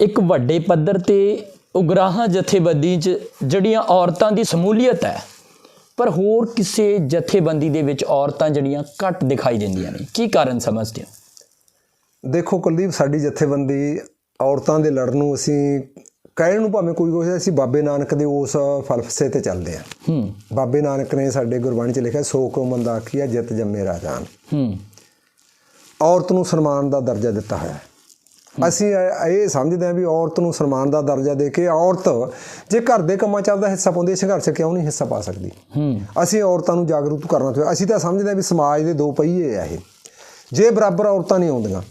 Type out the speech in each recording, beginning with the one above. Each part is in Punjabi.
ਇੱਕ ਵੱਡੇ ਪੱਧਰ ਤੇ ਉਗਰਾਹਾਂ ਜਥੇਬੰਦੀ 'ਚ ਜਿਹੜੀਆਂ ਔਰਤਾਂ ਦੀ ਸਮੂਲੀਅਤ ਹੈ ਪਰ ਹੋਰ ਕਿਸੇ ਜਥੇਬੰਦੀ ਦੇ ਵਿੱਚ ਔਰਤਾਂ ਜਿਹੜੀਆਂ ਘੱਟ ਦਿਖਾਈ ਦਿੰਦੀਆਂ ਨੇ ਕੀ ਕਾਰਨ ਸਮਝਦੇ ਹੋ? ਦੇਖੋ ਕੁਲਦੀਪ ਸਾਡੀ ਜਥੇਬੰਦੀ ਔਰਤਾਂ ਦੇ ਲੜਨ ਨੂੰ ਅਸੀਂ ਕਹਿਣ ਨੂੰ ਭਾਵੇਂ ਕੋਈ ਕੋਈ ਅਸੀਂ ਬਾਬੇ ਨਾਨਕ ਦੇ ਉਸ ਫਲਸਫੇ ਤੇ ਚੱਲਦੇ ਆ ਹੂੰ। ਬਾਬੇ ਨਾਨਕ ਨੇ ਸਾਡੇ ਗੁਰਬਾਣੀ 'ਚ ਲਿਖਿਆ ਸੋ ਕੋ ਮੰਦਾ ਆਖੀਆ ਜਿਤ ਜੰਮੇ ਰਾਜਾਨ। ਹੂੰ। ਔਰਤ ਨੂੰ ਸਨਮਾਨ ਦਾ ਦਰਜਾ ਦਿੱਤਾ ਹੋਇਆ ਹੈ। ਅਸੀਂ ਇਹ ਸਮਝਦੇ ਹਾਂ ਵੀ ਔਰਤ ਨੂੰ ਸਨਮਾਨ ਦਾ ਦਰਜਾ ਦੇ ਕੇ ਔਰਤ ਜੇ ਘਰ ਦੇ ਕੰਮਾਂ 'ਚ ਆਪਦਾ ਹਿੱਸਾ ਪਾਉਂਦੀ ਹੈ ਸੰਘਰਸ਼ ਕਿਉਂ ਨਹੀਂ ਹਿੱਸਾ ਪਾ ਸਕਦੀ? ਹੂੰ। ਅਸੀਂ ਔਰਤਾਂ ਨੂੰ ਜਾਗਰੂਕ ਕਰਨਾ ਚਾਹੀਦਾ ਅਸੀਂ ਤਾਂ ਸਮਝਦੇ ਹਾਂ ਵੀ ਸਮਾਜ ਦੇ ਦੋ ਪਹੀਏ ਆ ਇਹ। ਜੇ ਬਰਾਬਰ ਔਰਤਾਂ ਨਹੀਂ ਆਉਂਦੀਆਂ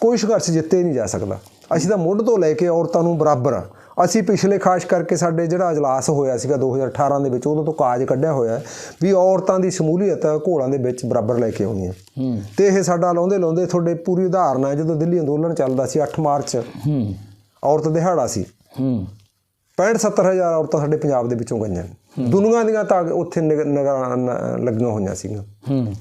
ਕੋਈ ਸੰਘਰਸ਼ ਜਿੱਤੇ ਨਹੀਂ ਜਾ ਸਕਦਾ। ਅਸੀਂ ਤਾਂ ਮੁੱਢ ਤੋਂ ਲੈ ਕੇ ਔਰਤਾਂ ਨੂੰ ਬਰਾਬਰ ਆ। ਅਸੀਂ ਪਿਛਲੇ ਖਾਸ ਕਰਕੇ ਸਾਡੇ ਜਿਹੜਾ ਅਜਲਾਸ ਹੋਇਆ ਸੀਗਾ 2018 ਦੇ ਵਿੱਚ ਉਦੋਂ ਤੋਂ ਕਾਜ ਕੱਢਿਆ ਹੋਇਆ ਵੀ ਔਰਤਾਂ ਦੀ ਸ਼ਮੂਲੀਅਤ ਘੋੜਾਂ ਦੇ ਵਿੱਚ ਬਰਾਬਰ ਲੈ ਕੇ ਆਉਣੀ ਹੈ। ਤੇ ਇਹ ਸਾਡਾ ਲਾਉਂਦੇ ਲਾਉਂਦੇ ਤੁਹਾਡੇ ਪੂਰੀ ਉਦਾਹਰਨ ਹੈ ਜਦੋਂ ਦਿੱਲੀ ਅੰਦੋਲਨ ਚੱਲਦਾ ਸੀ 8 ਮਾਰਚ ਔਰਤ ਦਿਹਾੜਾ ਸੀ। ਹੂੰ। 65 70 ਹਜ਼ਾਰ ਔਰਤਾਂ ਸਾਡੇ ਪੰਜਾਬ ਦੇ ਵਿੱਚੋਂ ਗਈਆਂ। ਦੁਨੀਆ ਦੀਆਂ ਤਾਂ ਉੱਥੇ ਲੱਗੀਆਂ ਹੋਈਆਂ ਸੀਗੀਆਂ।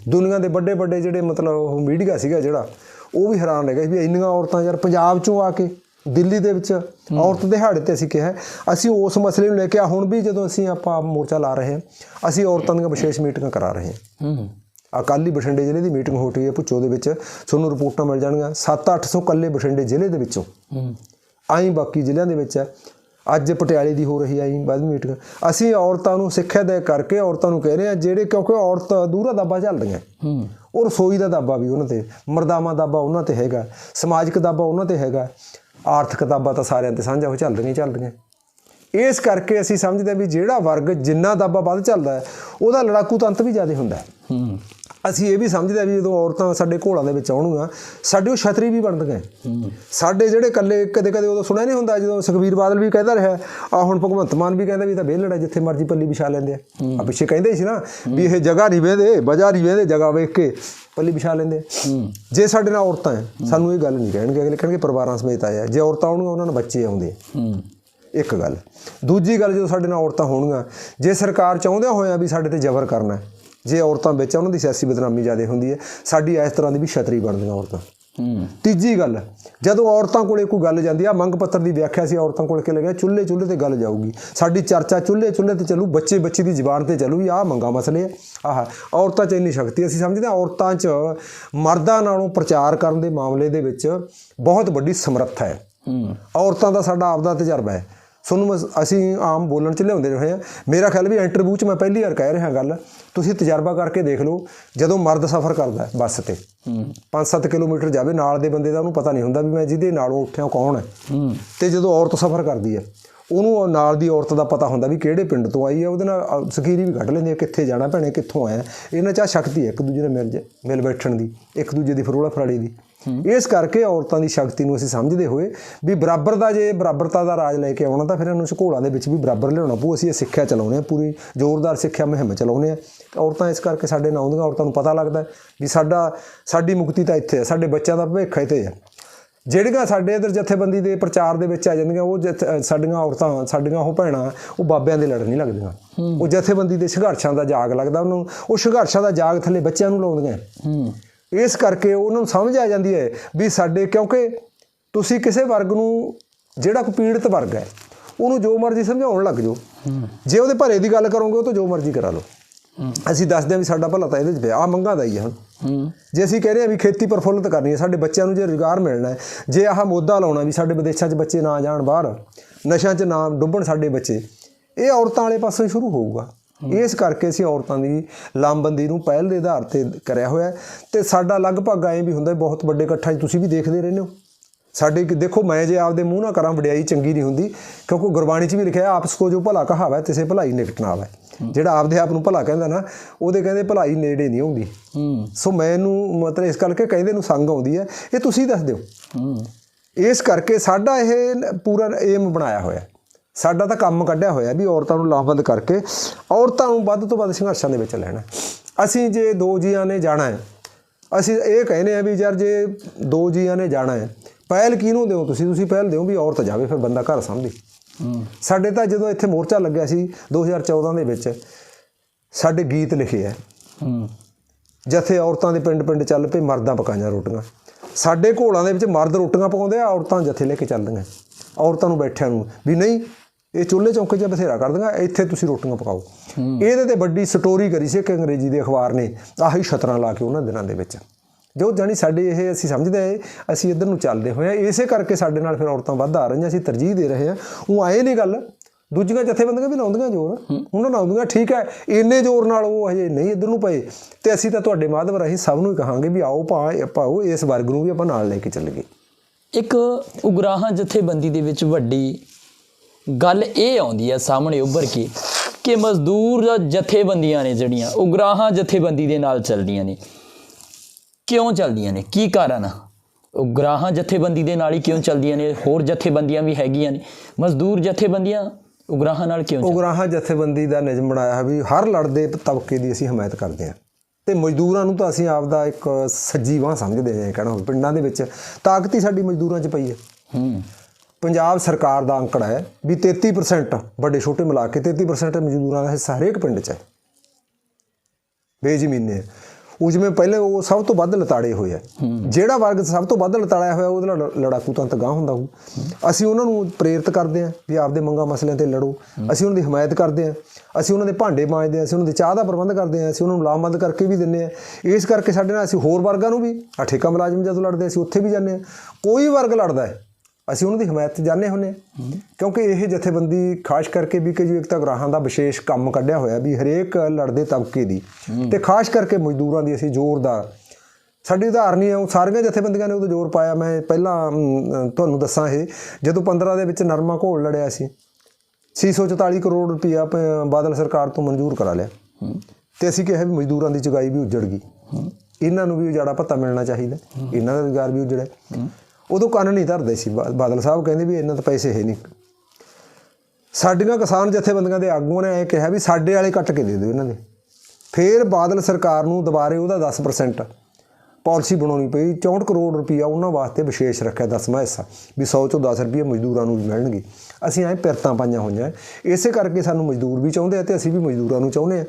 ਦੁਨੀਆ ਦੇ ਵੱਡੇ ਵੱਡੇ ਜਿਹੜੇ ਮਤਲਬ ਉਹ ਮੀਡੀਆ ਸੀਗਾ ਜਿਹੜਾ ਉਹ ਵੀ ਹੈਰਾਨ ਰਹਿ ਗਏ ਵੀ ਇੰਨੀਆਂ ਔਰਤਾਂ ਯਾਰ ਪੰਜਾਬ ਚੋਂ ਆ ਕੇ ਦਿੱਲੀ ਦੇ ਵਿੱਚ ਔਰਤ ਦਿਹਾੜੇ ਤੇ ਅਸੀਂ ਕਿਹਾ ਅਸੀਂ ਉਸ ਮਸਲੇ ਨੂੰ ਲੈ ਕੇ ਆ ਹੁਣ ਵੀ ਜਦੋਂ ਅਸੀਂ ਆਪਾਂ ਮੋਰਚਾ ਲਾ ਰਹੇ ਹਾਂ ਅਸੀਂ ਔਰਤਾਂ ਦੀਆਂ ਵਿਸ਼ੇਸ਼ ਮੀਟਿੰਗਾਂ ਕਰਾ ਰਹੇ ਹਾਂ। ਹੂੰ ਅਕਾਲੀ ਬਠਿੰਡੇ ਜ਼ਿਲ੍ਹੇ ਦੀ ਮੀਟਿੰਗ ਹੋ ਰਹੀ ਹੈ ਭੁੱਚੋ ਦੇ ਵਿੱਚ ਤੁਹਾਨੂੰ ਰਿਪੋਰਟਾਂ ਮਿਲ ਜਾਣਗੀਆਂ। 7-800 ਕੱਲੇ ਬਠਿੰਡੇ ਜ਼ਿਲ੍ਹੇ ਦੇ ਵਿੱਚੋਂ। ਆਈ ਬਾਕੀ ਜ਼ਿਲ੍ਹਿਆਂ ਦੇ ਵਿੱਚ ਹੈ। ਅੱਜ ਪਟਿਆਲੇ ਦੀ ਹੋ ਰਹੀ ਆਈ ਬਾਅਦ ਮੀਟਿੰਗ। ਅਸੀਂ ਔਰਤਾਂ ਨੂੰ ਸਿੱਖਿਆ ਦੇ ਕਰਕੇ ਔਰਤਾਂ ਨੂੰ ਕਹਿ ਰਹੇ ਹਾਂ ਜਿਹੜੇ ਕਿਉਂਕਿ ਔਰਤ ਦੂਰਾ ਦਾਬਾ ਚੱਲਦੀਆਂ ਹੂੰ। ਉਹ ਰਸੋਈ ਦਾ ਦਾਬਾ ਵੀ ਉਹਨਾਂ ਤੇ ਮਰਦਾਵਾਂ ਦਾਬਾ ਉਹਨਾਂ ਤੇ ਹੈਗਾ ਸਮਾਜਿਕ ਦਾਬਾ ਉਹਨਾਂ ਤੇ ਹੈਗਾ। ਆਰਥਿਕ ਦਾਬਾ ਤਾਂ ਸਾਰਿਆਂ ਤੇ ਸਾਂਝਾ ਹੋ ਚੱਲਦੀਆਂ ਹੀ ਚੱਲਦੀਆਂ। ਇਸ ਕਰਕੇ ਅਸੀਂ ਸਮਝਦੇ ਹਾਂ ਵੀ ਜਿਹੜਾ ਵਰਗ ਜਿੰਨਾ ਦਾਬਾ ਵੱਧ ਚੱਲਦਾ ਹੈ ਉਹਦਾ ਲੜਾਕੂ ਤੰਤ ਵੀ ਜ਼ਿਆਦਾ ਹੁੰਦਾ ਹੈ। ਹੂੰ। ਅਸੀਂ ਇਹ ਵੀ ਸਮਝਦੇ ਹਾਂ ਵੀ ਜਦੋਂ ਔਰਤਾਂ ਸਾਡੇ ਘੋੜਾਂ ਦੇ ਵਿੱਚ ਆਉਣਗੀਆਂ ਸਾਡੇ ਉਹ ਛਤਰੀ ਵੀ ਬਣਦੀਆਂ ਹੂੰ। ਸਾਡੇ ਜਿਹੜੇ ਕੱਲੇ ਕਦੇ ਕਦੇ ਉਦੋਂ ਸੁਣਿਆ ਨਹੀਂ ਹੁੰਦਾ ਜਦੋਂ ਸੁਖਬੀਰ ਬਾਦਲ ਵੀ ਕਹਿੰਦਾ ਰਿਹਾ ਆ ਹੁਣ ਭਗਵੰਤ ਮਾਨ ਵੀ ਕਹਿੰਦਾ ਵੀ ਤਾਂ ਵਿਹਲੜ ਜਿੱਥੇ ਮਰਜ਼ੀ ਪੱਲੀ ਵਿਛਾ ਲੈਂਦੇ ਆ। ਆ ਪਿੱਛੇ ਕਹਿੰਦੇ ਸੀ ਨਾ ਵੀ ਇਹ ਜਗ੍ਹਾ ਨਹੀਂ ਵੇਂਦੇ ਵਜ੍ਹਾ ਨਹੀਂ ਵੇਂਦੇ ਜਗ੍ਹਾ ਵੇਖ ਕੇ। ਪੱਲੀ ਵਿਛਾ ਲੈਂਦੇ ਜੇ ਸਾਡੇ ਨਾਲ ਔਰਤਾਂ ਹੈ ਸਾਨੂੰ ਇਹ ਗੱਲ ਨਹੀਂ ਕਹਿਣਗੇ ਅਗਲੇ ਕਹਿਣਗੇ ਪਰਿਵਾਰਾਂ ਸਮੇਤ ਆਇਆ ਜੇ ਔਰਤਾਂ ਆਉਣਗੀਆਂ ਉਹਨਾਂ ਨੂੰ ਬੱਚੇ ਆਉਂਦੇ ਇੱਕ ਗੱਲ। ਦੂਜੀ ਗੱਲ ਜਦੋਂ ਸਾਡੇ ਨਾਲ ਔਰਤਾਂ ਹੋਣਗੀਆਂ ਜੇ ਸਰਕਾਰ ਚਾਹੁੰਦਿਆਂ ਹੋਇਆਂ ਵੀ ਸਾਡੇ ਤੇ ਜ਼ਬਰ ਕਰਨਾ ਜੇ ਔਰਤਾਂ ਵਿੱਚ ਉਹਨਾਂ ਦੀ ਸਿਆਸੀ ਬਦਨਾਮੀ ਜ਼ਿਆਦਾ ਹੁੰਦੀ ਹੈ ਸਾਡੀ ਇਸ ਤਰ੍ਹਾਂ ਦੀ ਵੀ ਛਤਰੀ ਬਣਦੀਆਂ ਔਰਤਾਂ। ਤੀਜੀ ਗੱਲ ਜਦੋਂ ਔਰਤਾਂ ਕੋਲੇ ਕੋਈ ਗੱਲ ਜਾਂਦੀ ਆ ਮੰਗ ਪੱਤਰ ਦੀ ਵਿਆਖਿਆ ਸੀ ਔਰਤਾਂ ਕੋਲ ਕੇ ਲੱਗਿਆ ਚੁੱਲ੍ਹੇ ਚੁੱਲ੍ਹੇ ਤੇ ਗੱਲ ਜਾਊਗੀ। ਸਾਡੀ ਚਰਚਾ ਚੁੱਲ੍ਹੇ ਚੁੱਲ੍ਹੇ ਤੇ ਚੱਲੂ ਬੱਚੇ ਬੱਚੇ ਦੀ ਜ਼ੁਬਾਨ ਤੇ ਚੱਲੂ ਵੀ ਆਹ ਮੰਗਾ ਮਸਲੇ ਆ ਆਹ ਔਰਤਾਂ 'ਚ ਇੰਨੀ ਸ਼ਕਤੀ ਅਸੀਂ ਸਮਝਦੇ ਹਾਂ ਔਰਤਾਂ 'ਚ ਮਰਦਾਂ ਨਾਲੋਂ ਪ੍ਰਚਾਰ ਕਰਨ ਦੇ ਮਾਮਲੇ ਦੇ ਵਿੱਚ ਬਹੁਤ ਵੱਡੀ ਸਮਰੱਥਾ ਹੂੰ। ਔਰਤਾਂ ਦਾ ਸਾਡਾ ਆਪਦਾ ਤਜਰਬਾ ਹੈ। ਤੁਹਾਨੂੰ ਅਸੀਂ ਆਮ ਬੋਲਣ ਚ ਲਿਆਉਂਦੇ ਰਹੇ ਹਾਂ ਮੇਰਾ ਖਿਆਲ ਵੀ ਇੰਟਰਵਿਊ ਚ ਮੈਂ ਪਹਿਲੀ ਵਾਰ ਕਹਿ ਰਿਹਾ ਗੱਲ। ਤੁਸੀਂ ਤਜਰਬਾ ਕਰਕੇ ਦੇਖ ਲਓ ਜਦੋਂ ਮਰਦ ਸਫ਼ਰ ਕਰਦਾ ਬੱਸ ਤੇ। ਹੂੰ। 5-7 ਕਿਲੋਮੀਟਰ ਜਾਵੇ ਨਾਲ ਦੇ ਬੰਦੇ ਦਾ ਉਹਨੂੰ ਪਤਾ ਨਹੀਂ ਹੁੰਦਾ ਵੀ ਮੈਂ ਜਿਹਦੇ ਨਾਲੋਂ ਉੱਠਿਆ ਕੌਣ ਹੈ। ਤੇ ਜਦੋਂ ਔਰਤ ਸਫ਼ਰ ਕਰਦੀ ਹੈ ਉਹਨੂੰ ਉਹ ਨਾਲ ਦੀ ਔਰਤ ਦਾ ਪਤਾ ਹੁੰਦਾ ਵੀ ਕਿਹੜੇ ਪਿੰਡ ਤੋਂ ਆਈ ਹੈ ਉਹਦੇ ਨਾਲ ਸਕੀਰੀ ਵੀ ਕੱਢ ਲੈਂਦੀ ਹੈ ਕਿੱਥੇ ਜਾਣਾ ਭੈਣੇ ਕਿੱਥੋਂ ਆਇਆ। ਇਹਨਾਂ 'ਚ ਸ਼ਕਤੀ ਹੈ ਇੱਕ ਦੂਜੇ ਨਾਲ ਮਿਲ ਜ ਮਿਲ ਬੈਠਣ ਦੀ ਇੱਕ ਦੂਜੇ ਦੀ ਫਰੋਲਾ ਫਰਾੜੀ ਦੀ। ਇਸ ਕਰਕੇ ਔਰਤਾਂ ਦੀ ਸ਼ਕਤੀ ਨੂੰ ਅਸੀਂ ਸਮਝਦੇ ਹੋਏ ਵੀ ਬਰਾਬਰ ਦਾ ਜੇ ਬਰਾਬਰਤਾ ਦਾ ਰਾਜ ਲੈ ਕੇ ਆਉਣਾ ਤਾਂ ਫਿਰ ਇਹਨੂੰ ਝਕੋਲਾਂ ਦੇ ਵਿੱਚ ਵੀ ਬਰਾਬਰ ਲਿਆਉਣਾ ਪਊ। ਅਸੀਂ ਇਹ ਸਿੱਖਿਆ ਚਲਾਉਣੇ ਆ ਪੂਰੀ ਜ਼ੋਰਦਾਰ ਸਿੱਖਿਆ ਮੁਹਿੰਮ ਚਲਾਉਣੇ ਆ ਔਰਤਾਂ ਇਸ ਕਰਕੇ ਸਾਡੇ ਨਾਲ ਆਉਂਦੀਆਂ ਔਰਤਾਂ ਨੂੰ ਪਤਾ ਲੱਗਦਾ ਵੀ ਸਾਡਾ ਸਾਡੀ ਮੁਕਤੀ ਤਾਂ ਇੱਥੇ ਹੈ ਸਾਡੇ ਬੱਚਿਆਂ ਦਾ ਭਵਿੱਖ ਇੱਥੇ ਹੈ। ਜਿਹੜੀਆਂ ਸਾਡੇ ਇਧਰ ਜਥੇਬੰਦੀ ਦੇ ਪ੍ਰਚਾਰ ਦੇ ਵਿੱਚ ਆ ਜਾਂਦੀਆਂ ਉਹ ਸਾਡੀਆਂ ਔਰਤਾਂ ਸਾਡੀਆਂ ਉਹ ਭੈਣਾਂ ਉਹ ਬਾਬਿਆਂ ਦੇ ਲੜ ਨਹੀਂ ਲੱਗਦੀਆਂ। ਉਹ ਜਥੇਬੰਦੀ ਦੇ ਸੰਘਰਸ਼ਾਂ ਦਾ ਜਾਗ ਲੱਗਦਾ ਉਹਨੂੰ ਉਹ ਸੰਘਰਸ਼ਾਂ ਦਾ ਜਾਗ ਥੱਲੇ ਬੱਚਿਆਂ ਨੂੰ ਲਾਉਂਦੀਆਂ। ਹੂੰ। ਇਸ ਕਰਕੇ ਉਹਨਾਂ ਨੂੰ ਸਮਝ ਆ ਜਾਂਦੀ ਹੈ ਵੀ ਸਾਡੇ, ਕਿਉਂਕਿ ਤੁਸੀਂ ਕਿਸੇ ਵਰਗ ਨੂੰ, ਜਿਹੜਾ ਕੋਈ ਪੀੜਤ ਵਰਗ ਹੈ, ਉਹਨੂੰ ਜੋ ਮਰਜ਼ੀ ਸਮਝਾਉਣ ਲੱਗ ਜਾਓ। ਜੇ ਉਹਦੇ ਭਲੇ ਦੀ ਗੱਲ ਕਰੋਗੇ, ਉਹ ਤਾਂ ਜੋ ਮਰਜ਼ੀ ਕਰਾ ਲਓ। ਅਸੀਂ ਦੱਸਦੇ ਹਾਂ ਵੀ ਸਾਡਾ ਭਲਾ ਤਾਂ ਇਹਦੇ 'ਚ ਪਿਆ ਆ ਮੰਗਾਂ ਦਾ ਹੀ ਹੈ ਹੁਣ। ਜੇ ਅਸੀਂ ਕਹਿ ਰਹੇ ਹਾਂ ਵੀ ਖੇਤੀ ਪ੍ਰਫੁੱਲਤ ਕਰਨੀ ਹੈ, ਸਾਡੇ ਬੱਚਿਆਂ ਨੂੰ ਜੇ ਰੁਜ਼ਗਾਰ ਮਿਲਣਾ ਹੈ, ਜੇ ਆਹ ਮੁੱਦਾ ਲਾਉਣਾ ਵੀ ਸਾਡੇ ਵਿਦੇਸ਼ਾਂ 'ਚ ਬੱਚੇ ਨਾ ਜਾਣ ਬਾਹਰ, ਨਸ਼ਿਆਂ 'ਚ ਨਾ ਡੁੱਬਣ ਸਾਡੇ ਬੱਚੇ, ਇਹ ਔਰਤਾਂ ਵਾਲੇ ਪਾਸੋਂ ਸ਼ੁਰੂ ਹੋਊਗਾ। ਇਸ ਕਰਕੇ ਅਸੀਂ ਔਰਤਾਂ ਦੀ ਲਾਮਬੰਦੀ ਨੂੰ ਪਹਿਲ ਦੇ ਆਧਾਰ ਤੇ ਕਰਿਆ ਹੋਇਆ ਹੈ। ਤੇ ਸਾਡਾ ਲਗਭਗ ਐਂ ਵੀ ਹੁੰਦਾ ਹੈ, ਬਹੁਤ ਵੱਡੇ ਇਕੱਠਾਂ 'ਚ ਤੁਸੀਂ ਵੀ ਦੇਖਦੇ ਰਹਿੰਦੇ ਹੋ। ਸਾਡੇ ਦੇਖੋ ਮੈਂ ਜੇ ਆਪਦੇ ਮੂੰਹ ਨਾਲ ਕਰਾਂ ਵਡਿਆਈ ਚੰਗੀ ਨਹੀਂ ਹੁੰਦੀ ਕਿਉਂਕਿ ਗੁਰਬਾਣੀ 'ਚ ਵੀ ਲਿਖਿਆ ਆਪਸ ਕੋ ਜੋ ਭਲਾ ਕਹਾਵਾ ਤਿਸੇ ਭਲਾਈ ਨਿਕਟ ਨਾ ਆਵੇ ਜਿਹੜਾ ਆਪਦੇ ਆਪ ਨੂੰ ਭਲਾ ਕਹਿੰਦਾ ਨਾ ਉਹਦੇ ਕਹਿੰਦੇ ਭਲਾਈ ਨੇੜੇ ਨਹੀਂ ਆਉਂਦੀ। ਹੂੰ। ਸੋ ਮੈਨੂੰ ਮਤਲਬ ਇਸ ਕਰਕੇ ਕਹਿੰਦੇ ਨੂੰ ਸੰਗ ਆਉਂਦੀ ਹੈ। ਇਹ ਤੁਸੀਂ ਦੱਸ ਦਿਓ। ਹੂੰ। ਇਸ ਕਰਕੇ ਸਾਡਾ ਇਹ ਨ- ਪੂਰਾ ਏਮ ਬਣਾਇਆ ਹੋਇਆ ਸਾਡਾ ਤਾਂ ਕੰਮ ਕੱਢਿਆ ਹੋਇਆ ਵੀ ਔਰਤਾਂ ਨੂੰ ਲਾਭਬੰਦ ਕਰਕੇ ਔਰਤਾਂ ਨੂੰ ਵੱਧ ਤੋਂ ਵੱਧ ਸੰਘਰਸ਼ਾਂ ਦੇ ਵਿੱਚ ਲੈਣਾ। ਅਸੀਂ ਜੇ ਦੋ ਜੀਆਂ ਨੇ ਜਾਣਾ ਹੈ ਅਸੀਂ ਇਹ ਕਹਿੰਦੇ ਆ ਵੀ ਯਾਰ ਜੇ ਦੋ ਜੀਆਂ ਨੇ ਜਾਣਾ ਹੈ ਪਹਿਲ ਕਿਹਨੂੰ ਦਿਓ ਤੁਸੀਂ? ਤੁਸੀਂ ਪਹਿਲ ਦਿਓ ਵੀ ਔਰਤ ਜਾਵੇ ਫਿਰ ਬੰਦਾ ਘਰ ਸੰਭੇ। ਹੂੰ। ਸਾਡੇ ਤਾਂ ਜਦੋਂ ਇੱਥੇ ਮੋਰਚਾ ਲੱਗਿਆ ਸੀ 2014 ਦੇ ਵਿੱਚ ਸਾਡੇ ਗੀਤ ਲਿਖੇ ਆ ਹੂੰ। ਜਥੇ ਔਰਤਾਂ ਦੇ ਪਿੰਡ ਪਿੰਡ ਚੱਲ ਪਏ ਮਰਦਾਂ ਪਕਾਈਆਂ ਰੋਟੀਆਂ। ਸਾਡੇ ਘੋਲਾਂ ਦੇ ਵਿੱਚ ਮਰਦ ਰੋਟੀਆਂ ਪਕਾਉਂਦੇ ਆ ਔਰਤਾਂ ਜਥੇ ਲੈ ਕੇ ਚੱਲਦੀਆਂ। ਔਰਤਾਂ ਨੂੰ ਬੈਠਿਆਂ ਨੂੰ ਵੀ ਨਹੀਂ ਇਹ ਚੁੱਲ੍ਹੇ ਚੌਂਕੇ 'ਚ ਬਥੇਰਾ ਕਰ ਕਰਦੀਆਂ, ਇੱਥੇ ਤੁਸੀਂ ਰੋਟੀਆਂ ਪਕਾਓ। ਇਹਦੇ ਤੇ ਵੱਡੀ ਸਟੋਰੀ ਕਰੀ ਸੀ ਇੱਕ ਅੰਗਰੇਜ਼ੀ ਦੇ ਅਖਬਾਰ ਨੇ, ਆਹੀ ਛਤਰਾਂ ਲਾ ਕੇ ਉਹਨਾਂ ਦਿਨਾਂ ਦੇ ਵਿੱਚ। ਜੋ ਜਾਨੀ ਸਾਡੇ ਇਹ ਅਸੀਂ ਸਮਝਦੇ ਆ ਅਸੀਂ ਇੱਧਰ ਨੂੰ ਚੱਲਦੇ ਹੋਏ ਆ ਇਸੇ ਕਰਕੇ ਸਾਡੇ ਨਾਲ ਫਿਰ ਔਰਤਾਂ ਵੱਧ ਆ ਰਹੀਆਂ, ਅਸੀਂ ਤਰਜੀਹ ਦੇ ਰਹੇ ਆ ਉਹ ਆਏ ਨਹੀਂ ਗੱਲ, ਦੂਜੀਆਂ ਜਥੇਬੰਦੀਆਂ ਵੀ ਲਾਉਂਦੀਆਂ ਜ਼ੋਰ, ਉਹਨਾਂ ਲਾਉਂਦੀਆਂ ਠੀਕ ਹੈ, ਇੰਨੇ ਜ਼ੋਰ ਨਾਲ ਉਹ ਹਜੇ ਨਹੀਂ ਇੱਧਰ ਨੂੰ ਪਏ। ਤੇ ਅਸੀਂ ਤਾਂ ਤੁਹਾਡੇ ਮਾਧਵ ਰਾਹੀਂ ਸਭ ਨੂੰ ਹੀ ਕਹਾਂਗੇ ਵੀ ਆਓ ਭਾ ਪਾਓ ਇਸ ਵਰਗ ਨੂੰ ਵੀ ਆਪਾਂ ਨਾਲ ਲੈ ਕੇ ਚੱਲੀਏ। ਇੱਕ ਉਗਰਾਹਾਂ ਜਥੇਬੰਦੀ ਦੇ ਵਿੱਚ ਵੱਡੀ ਗੱਲ ਇਹ ਆਉਂਦੀ ਹੈ ਸਾਹਮਣੇ ਉੱਭਰ ਕੇ ਕਿ ਮਜ਼ਦੂਰ ਜਥੇਬੰਦੀਆਂ ਨੇ ਜਿਹੜੀਆਂ ਉਗਰਾਹਾਂ ਜਥੇਬੰਦੀ ਦੇ ਨਾਲ ਚੱਲਦੀਆਂ ਨੇ। ਕਿਉਂ ਚੱਲਦੀਆਂ ਨੇ? ਕੀ ਕਾਰਨ ਆ? ਉਗਰਾਹਾਂ ਜਥੇਬੰਦੀ ਦੇ ਨਾਲ ਹੀ ਕਿਉਂ ਚੱਲਦੀਆਂ ਨੇ? ਹੋਰ ਜਥੇਬੰਦੀਆਂ ਵੀ ਹੈਗੀਆਂ ਨੇ। ਮਜ਼ਦੂਰ ਜਥੇਬੰਦੀਆਂ ਉਗਰਾਹਾਂ ਨਾਲ ਕਿਉਂ ਉਗਰਾਹਾਂ ਜਥੇਬੰਦੀ ਦਾ ਨਿਯਮ ਬਣਾਇਆ ਵੀ ਹਰ ਲੜਦੇ ਤਬਕੇ ਦੀ ਅਸੀਂ ਹਮਾਇਤ ਕਰਦੇ ਹਾਂ। ਤੇ ਮਜ਼ਦੂਰਾਂ ਨੂੰ ਤਾਂ ਅਸੀਂ ਆਪਦਾ ਇੱਕ ਸੱਜੀ ਬਾਂਹ ਸਮਝਦੇ ਹਾਂ ਕਹਿਣਾ ਪਿੰਡਾਂ ਦੇ ਵਿੱਚ ਤਾਕਤ ਹੀ ਸਾਡੀ ਮਜ਼ਦੂਰਾਂ 'ਚ ਪਈ ਹੈ। ਹੂੰ। ਪੰਜਾਬ ਸਰਕਾਰ ਦਾ ਅੰਕੜਾ ਹੈ ਵੀ 33% ਵੱਡੇ ਛੋਟੇ ਮਿਲਾ ਕੇ 33% ਮਜ਼ਦੂਰਾਂ ਦਾ ਹਿੱਸਾ ਹਰੇਕ ਪਿੰਡ 'ਚ ਹੈ। ਬੇਜ਼ਮੀਨੇ ਹੈ। ਉਹ ਜਿਵੇਂ ਪਹਿਲੇ ਉਹ ਸਭ ਤੋਂ ਵੱਧ ਲਤਾੜੇ ਹੋਏ ਆ। ਜਿਹੜਾ ਵਰਗ ਸਭ ਤੋਂ ਵੱਧ ਲਤਾੜਿਆ ਹੋਇਆ ਉਹਦੇ ਨਾਲ ਲੜਾਕੂ ਤਾਂ ਗਾਂ ਹੁੰਦਾ ਹੋਊ। ਅਸੀਂ ਉਹਨਾਂ ਨੂੰ ਪ੍ਰੇਰਿਤ ਕਰਦੇ ਹਾਂ ਵੀ ਆਪਦੇ ਮੰਗਾਂ ਮਸਲਿਆਂ ਤੇ ਲੜੋ। ਅਸੀਂ ਉਹਨਾਂ ਦੀ ਹਮਾਇਤ ਕਰਦੇ ਹਾਂ। ਅਸੀਂ ਉਹਨਾਂ ਦੇ ਭਾਂਡੇ ਮਾਂਜਦੇ ਹਾਂ ਅਸੀਂ ਉਹਨਾਂ ਦੇ ਚਾਹ ਦਾ ਪ੍ਰਬੰਧ ਕਰਦੇ ਹਾਂ ਅਸੀਂ ਉਹਨਾਂ ਨੂੰ ਲਾਮਬੰਦ ਕਰਕੇ ਵੀ ਦਿੰਦੇ ਹਾਂ। ਇਸ ਕਰਕੇ ਸਾਡੇ ਨਾਲ ਅਸੀਂ ਹੋਰ ਵਰਗਾਂ ਨੂੰ ਵੀ ਆ ਠੇਕਾ ਮੁਲਾਜ਼ਮ ਜਦੋਂ ਲੜਦੇ ਅਸੀਂ ਉੱਥੇ ਵੀ ਜਾਂਦੇ ਹਾਂ। ਕੋਈ ਵਰਗ ਲੜਦਾ ਹੈ। ਅਸੀਂ ਉਹਨਾਂ ਦੀ ਹਮਾਇਤ 'ਚ ਜਾਂਦੇ ਹੁੰਦੇ ਹਾਂ। ਕਿਉਂਕਿ ਇਹ ਜਥੇਬੰਦੀ ਖਾਸ ਕਰਕੇ ਵੀ ਕਿ ਜੀ ਇੱਕ ਤਾਂ ਗ੍ਰਾਹਾਂ ਦਾ ਵਿਸ਼ੇਸ਼ ਕੰਮ ਕੱਢਿਆ ਹੋਇਆ ਵੀ ਹਰੇਕ ਲੜਦੇ ਤਬਕੇ ਦੀ। ਤੇ ਖਾਸ ਕਰਕੇ ਮਜ਼ਦੂਰਾਂ ਦੀ ਅਸੀਂ ਜ਼ੋਰਦਾਰ ਸਾਡੀ ਉਦਾਹਰਨ ਹੀ ਉਹ ਸਾਰੀਆਂ ਜਥੇਬੰਦੀਆਂ ਨੇ ਉਹਦਾ ਜ਼ੋਰ ਪਾਇਆ। ਮੈਂ ਪਹਿਲਾਂ ਤੁਹਾਨੂੰ ਦੱਸਾਂ ਇਹ ਜਦੋਂ 15 ਦੇ ਵਿੱਚ ਨਰਮਾ ਘੋਲ ਲੜਿਆ ਸੀ 644 ਕਰੋੜ ਰੁਪਇਆ ਬਾਦਲ ਸਰਕਾਰ ਤੋਂ ਮਨਜ਼ੂਰ ਕਰਾ ਲਿਆ। ਤੇ ਅਸੀਂ ਕਿਹਾ ਵੀ ਮਜ਼ਦੂਰਾਂ ਦੀ ਚੁਗਾਈ ਵੀ ਉੱਜੜ ਗਈ। ਇਹਨਾਂ ਨੂੰ ਵੀ ਉਜਾੜਾ ਭੱਤਾ ਮਿਲਣਾ ਚਾਹੀਦਾ। ਇਹਨਾਂ ਦਾ ਰੁਜ਼ਗਾਰ ਵੀ ਉੱਜੜਿਆ। ਉਦੋਂ ਕੰਨ ਨਹੀਂ ਧਰਦੇ ਸੀ। ਬਾ- ਬਾਦਲ ਸਾਹਿਬ ਕਹਿੰਦੇ ਵੀ ਇਹਨਾਂ ਤਾਂ ਪੈਸੇ ਹੈ ਨਹੀਂ। ਸਾਡੀਆਂ ਕਿਸਾਨ ਜਥੇਬੰਦੀਆਂ ਦੇ ਆਗੂਆਂ ਨੇ ਇਹ ਕਿਹਾ ਵੀ ਸਾਡੇ ਵਾਲੇ ਕੱਟ ਕੇ ਦੇ ਦਿਓ ਇਹਨਾਂ ਦੇ। ਫਿਰ ਬਾਦਲ ਸਰਕਾਰ ਨੂੰ ਦੁਬਾਰੇ ਉਹਦਾ 10% ਪਾਲਿਸੀ ਬਣਾਉਣੀ ਪਈ। 64 ਕਰੋੜ ਰੁਪਈਆ ਉਹਨਾਂ ਵਾਸਤੇ ਵਿਸ਼ੇਸ਼ ਰੱਖਿਆ ਦਸਵਾਂ ਹਿੱਸਾ ਵੀ 100 ਚੋਂ 10 ਰੁਪਏ ਮਜ਼ਦੂਰਾਂ ਨੂੰ ਵੀ ਮਿਲਣਗੇ। ਅਸੀਂ ਐਂ ਪਿਰਤਾਂ ਪਾਈਆਂ ਹੋਈਆਂ। ਇਸੇ ਕਰਕੇ ਸਾਨੂੰ ਮਜ਼ਦੂਰ ਵੀ ਚਾਹੁੰਦੇ ਆ ਤੇ ਅਸੀਂ ਵੀ ਮਜ਼ਦੂਰਾਂ ਨੂੰ ਚਾਹੁੰਦੇ ਆ।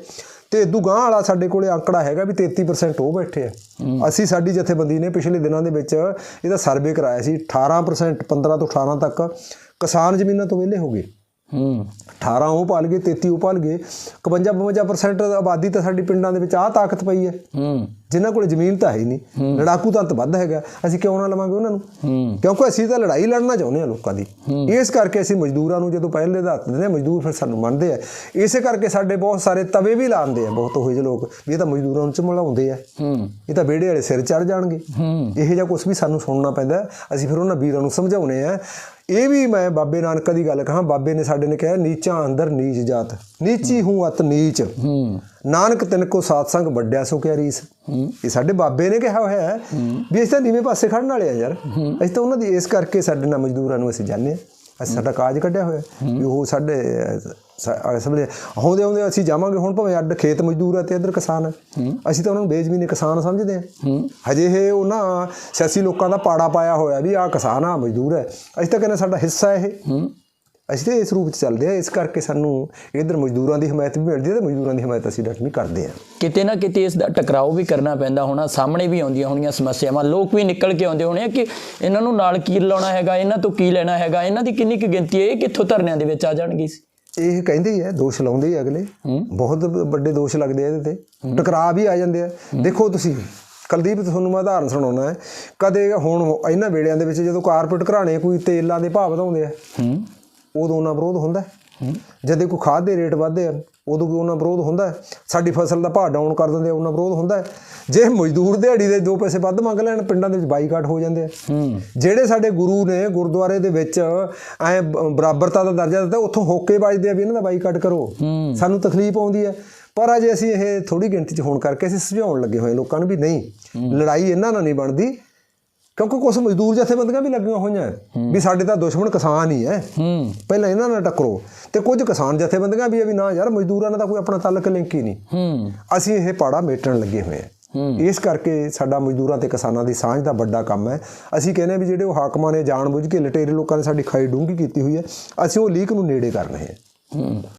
ਤੇ ਇਦੂ ਗਾਂ ਵਾਲਾ ਸਾਡੇ ਕੋਲੇ ਅੰਕੜਾ ਹੈਗਾ ਵੀ 33% ਉਹ ਬੈਠੇ ਆ। ਅਸੀਂ ਸਾਡੀ ਜਥੇਬੰਦੀ ਨੇ ਪਿਛਲੇ ਦਿਨਾਂ ਦੇ ਵਿੱਚ ਇਹਦਾ ਸਰਵੇ ਕਰਾਇਆ ਸੀ 18% 15 ਤੋਂ 18 ਤੱਕ ਕਿਸਾਨ ਜ਼ਮੀਨਾਂ ਤੋਂ ਵਿਹਲੇ ਹੋ ਗਏ। ਹੂੰ। 18 ਉਹ ਪਾਲ ਗਏ 33 ਉਹ ਪਾਲ ਗਏ। 51 52% ਆਬਾਦੀ ਤਾਂ ਸਾਡੀ ਪਿੰਡਾਂ ਦੇ ਵਿੱਚ ਆਹ ਤਾਕਤ ਪਈ ਹੈ। ਹੂੰ। ਜਿਨ੍ਹਾਂ ਕੋਲ ਜ਼ਮੀਨ ਤਾਂ ਹੈ ਹੀ ਨਹੀਂ ਲੜਾਕੂ ਤਾਂ ਵੱਧ ਹੈਗਾ। ਅਸੀਂ ਕਿਉਂ ਨਾ ਲਵਾਂਗੇ ਉਹਨਾਂ ਨੂੰ? ਕਿਉਂਕਿ ਅਸੀਂ ਤਾਂ ਲੜਾਈ ਲੜਨਾ ਚਾਹੁੰਦੇ ਹਾਂ ਲੋਕਾਂ ਦੀ। ਇਸ ਕਰਕੇ ਅਸੀਂ ਮਜ਼ਦੂਰਾਂ ਨੂੰ ਜਦੋਂ ਪਹਿਲੇ ਦਾ ਹੱਥ ਦਿੰਦੇ ਹਾਂ ਮਜ਼ਦੂਰ ਫਿਰ ਸਾਨੂੰ ਮੰਨਦੇ ਆ। ਇਸੇ ਕਰਕੇ ਸਾਡੇ ਬਹੁਤ ਸਾਰੇ ਤਵੇ ਵੀ ਲਾਉਂਦੇ ਆ ਬਹੁਤ ਉਹੋ ਜਿਹੇ ਲੋਕ। ਵੀ ਇਹ ਤਾਂ ਮਜ਼ਦੂਰਾਂ ਨੂੰ ਚਮਲਾਉਂਦੇ ਆ। ਹੂੰ। ਇਹ ਤਾਂ ਵਿਹੜੇ ਵਾਲੇ ਸਿਰ ਚੜ ਜਾਣਗੇ। ਇਹੋ ਜਿਹਾ ਕੁਝ ਵੀ ਸਾਨੂੰ ਸੁਣਨਾ ਪੈਂਦਾ। ਅਸੀਂ ਫਿਰ ਉਹਨਾਂ ਵੀਰਾਂ ਨੂੰ ਸਮਝਾਉਨੇ ਆ ਇਹ ਵੀ ਮੈਂ ਬਾਬੇ ਨਾਨਕ ਦੀ ਗੱਲ ਕਹਾਂ ਬਾਬੇ ਨੇ ਸਾਡੇ ਨੇ ਕਿਹਾ ਨੀਚਾਂ ਅੰਦਰ ਨੀਚ ਜਾਤ। ਨੀਚੀ ਹੂੰ ਅਤ ਨੀਚ। ਹੂੰ। ਨਾਨਕ ਤਿਨ ਕੋ ਸਾਧ ਸੰਗ ਵੱਡਿਆ ਸੋ ਕਿਆ ਰੀਸ। ਇਹ ਸਾਡੇ ਬਾਬੇ ਨੇ ਕਿਹਾ ਹੋਇਆ ਹੈ ਵੀ ਅਸੀਂ ਤਾਂ ਨੀਵੇਂ ਪਾਸੇ ਖੜਨ ਵਾਲੇ ਆ ਯਾਰ। ਅਸੀਂ ਤਾਂ ਉਹਨਾਂ ਦੀ ਇਸ ਕਰਕੇ ਸਾਡੇ ਨਾਲ ਮਜ਼ਦੂਰਾਂ ਨੂੰ ਅਸੀਂ ਜਾਣਦੇ ਹਾਂ। ਅਸੀਂ ਸਾਡਾ ਕਾਜ ਕੱਢਿਆ ਹੋਇਆ ਵੀ ਉਹ ਸਾਡੇ ਸਮਝੇ, ਆਉਂਦੇ ਆਉਂਦੇ ਅਸੀਂ ਜਾਵਾਂਗੇ, ਹੁਣ ਭਾਵੇਂ ਅੱਡ ਖੇਤ ਮਜ਼ਦੂਰ ਆ ਤੇ ਇੱਧਰ ਕਿਸਾਨ ਹੈ ਅਸੀਂ ਤਾਂ ਉਹਨਾਂ ਨੂੰ ਬੇਜ਼ਮੀਨੇ ਕਿਸਾਨ ਸਮਝਦੇ ਹਾਂ। ਹਜੇ ਇਹ ਉਹਨਾਂ ਸਿਆਸੀ ਲੋਕਾਂ ਦਾ ਪਾੜਾ ਪਾਇਆ ਹੋਇਆ ਵੀ ਆਹ ਕਿਸਾਨ ਆ ਮਜ਼ਦੂਰ ਹੈ। ਅਸੀਂ ਤਾਂ ਕਹਿੰਦੇ ਸਾਡਾ ਹਿੱਸਾ ਇਹ। ਅਸੀਂ ਤਾਂ ਇਸ ਰੂਪ ਚ ਚੱਲਦੇ ਆ ਇਸ ਕਰਕੇ ਸਾਨੂੰ ਇਧਰ ਮਜ਼ਦੂਰਾਂ ਦੀ ਹਮਾਇਤ ਵੀ ਮਿਲਦੀ ਹੈ ਤੇ ਮਜ਼ਦੂਰਾਂ ਦੀ ਹਮਾਇਤ ਅਸੀਂ ਡਟਵੀਂ ਕਰਦੇ ਆ ਕਿਤੇ ਨਾ ਕਿਤੇ ਇਸ ਦਾ ਟਕਰਾਓ ਵੀ ਕਰਨਾ ਪੈਂਦਾ ਹੋਣਾ ਸਾਹਮਣੇ ਵੀ ਆਉਂਦੀਆਂ ਹੋਣੀਆਂ ਸਮੱਸਿਆਵਾਂ ਲੋਕ ਵੀ ਨਿਕਲ ਕੇ ਆਉਂਦੇ ਹੋਣੇ ਆ ਕਿ ਇਹਨਾਂ ਨੂੰ ਨਾਲ ਕੀ ਲਾਉਣਾ ਹੈਗਾ ਇਹਨਾਂ ਤੋਂ ਕੀ ਲੈਣਾ ਹੈਗਾ ਇਹਨਾਂ ਦੀ ਕਿੰਨੀ ਕੁ ਗਿਣਤੀ ਹੈ ਇਹ ਕਿੱਥੋਂ ਧਰਨਿਆਂ ਦੇ ਵਿੱਚ ਆ ਜਾਣਗੇ ਇਹ ਕਹਿੰਦੇ ਹੀ ਆ ਦੋਸ਼ ਲਾਉਂਦੇ ਹੀ ਆ ਅਗਲੇ। ਬਹੁਤ ਵੱਡੇ ਦੋਸ਼ ਲੱਗਦੇ ਆ ਇਹਦੇ ਤੇ। ਟਕਰਾਅ ਵੀ ਆ ਜਾਂਦੇ ਆ। ਦੇਖੋ ਤੁਸੀਂ ਕੁਲਦੀਪ ਤੁਹਾਨੂੰ ਮੈਂ ਉਦਾਹਰਨ ਸੁਣਾਉਣਾ ਹੈ। ਕਦੇ ਹੁਣ ਇਹਨਾਂ ਵੇੜਿਆਂ ਦੇ ਵਿੱਚ ਜਦੋਂ ਕਾਰਪੋਰੇਟ ਘਰਾਣੇ ਕੋਈ ਤੇਲਾਂ ਦੇ ਭਾਅ ਵਧਾਉਂਦੇ ਆ ਉਦੋਂ ਉਹਨਾਂ ਵਿਰੋਧ ਹੁੰਦਾ। ਜਦੋਂ ਕੋਈ ਖਾਦ ਦੇ ਰੇਟ ਵਧਦੇ ਆ ਉਦੋਂ ਵੀ ਉਹਨਾਂ ਵਿਰੋਧ ਹੁੰਦਾ। ਸਾਡੀ ਫਸਲ ਦਾ ਭਾਅ ਡਾਊਨ ਕਰ ਦਿੰਦੇ ਆ ਉਹਨਾਂ ਵਿਰੋਧ ਹੁੰਦਾ। ਜੇ ਮਜ਼ਦੂਰ ਦਿਹਾੜੀ ਦੇ ਦੋ ਪੈਸੇ ਵੱਧ ਮੰਗ ਲੈਣ ਪਿੰਡਾਂ ਦੇ ਵਿੱਚ ਬਾਈਕਾਟ ਹੋ ਜਾਂਦੇ ਆ। ਜਿਹੜੇ ਸਾਡੇ ਗੁਰੂ ਨੇ ਗੁਰਦੁਆਰੇ ਦੇ ਵਿੱਚ ਐ ਬਰਾਬਰਤਾ ਦਾ ਦਰਜਾ ਦਿੱਤਾ ਉੱਥੋਂ ਹੋਕੇ ਵੱਜਦੇ ਆ ਵੀ ਇਹਨਾਂ ਦਾ ਬਾਈਕਾਟ ਕਰੋ। ਸਾਨੂੰ ਤਕਲੀਫ ਆਉਂਦੀ ਹੈ। ਪਰ ਅਜੇ ਅਸੀਂ ਇਹ ਥੋੜੀ ਗਿਣਤੀ 'ਚ ਹੋਣ ਕਰਕੇ ਅਸੀਂ ਸੁਝਾਉਣ ਲੱਗੇ ਹੋਏ ਲੋਕਾਂ ਨੂੰ ਵੀ ਨਹੀਂ ਲੜਾਈ ਇਹਨਾਂ ਨਾਲ ਨਹੀਂ ਬਣਦੀ। ਕਿਉਂਕਿ ਕੁਝ ਮਜ਼ਦੂਰ ਜਥੇਬੰਦੀਆਂ ਵੀ ਲੱਗੀਆਂ ਹੋਈਆਂ ਵੀ ਸਾਡੇ ਤਾਂ ਦੁਸ਼ਮਣ ਕਿਸਾਨ ਹੀ ਹੈ। ਪਹਿਲਾਂ ਇਹਨਾਂ ਨਾਲ ਟੱਕਰੋ। ਤੇ ਕੁਝ ਕਿਸਾਨ ਜਥੇਬੰਦੀਆਂ ਵੀ ਆ ਵੀ ਨਾ ਯਾਰ ਮਜ਼ਦੂਰਾਂ ਨਾਲ ਤਾਂ ਕੋਈ ਆਪਣਾ ਤਾਲੁਕ ਲਿੰਕ ਹੀ ਨਹੀਂ। ਅਸੀਂ ਇਹ ਪਾੜਾ ਮੇਟਣ ਲੱਗੇ ਹੋਏ ਹਾਂ। ਇਸ ਕਰਕੇ ਸਾਡਾ ਮਜ਼ਦੂਰਾਂ ਤੇ ਕਿਸਾਨਾਂ ਦੀ ਸਾਂਝ ਦਾ ਵੱਡਾ ਕੰਮ ਹੈ ਅਸੀਂ ਕਹਿੰਦੇ ਹਾਂ ਵੀ ਜਿਹੜੇ ਉਹ ਹਾਕਮਾਂ ਨੇ ਜਾਣਬੁੱਝ ਕੇ ਲਟੇਰੇ ਲੋਕਾਂ ਨੇ ਸਾਡੀ ਖਾਈ ਡੂੰਘੀ ਕੀਤੀ ਹੋਈ ਹੈ ਅਸੀਂ ਉਹ ਲੀਕ ਨੂੰ ਨੇੜੇ ਕਰ ਰਹੇ ਹੂੰ।